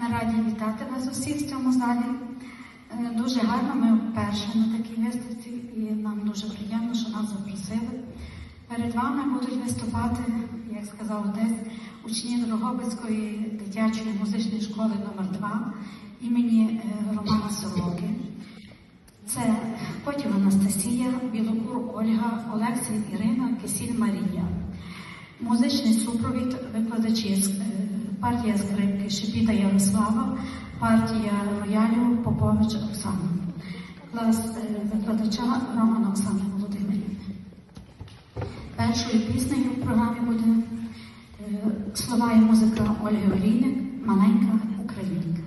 Ми раді вітати вас усіх в цьому залі. Е, Дуже гарно, ми вперше на такій виставці, і нам дуже приємно, що нас запросили. Перед вами будуть виступати, як сказав отець, учні Дрогобицької дитячої музичної школи номер 2 імені е, Романа Сороки. Це потім Анастасія, Білокур Ольга, Олексій Ірина, Кисіль Марія. Музичний супровід викладачі з- е, партія скрипки Шепіта Ярослава, партія роялю Попович Оксана, клас е, викладача Романа Оксана Володимирівна. Першою піснею в програмі буде е, слова і музика Ольги Олійник Маленька Українка.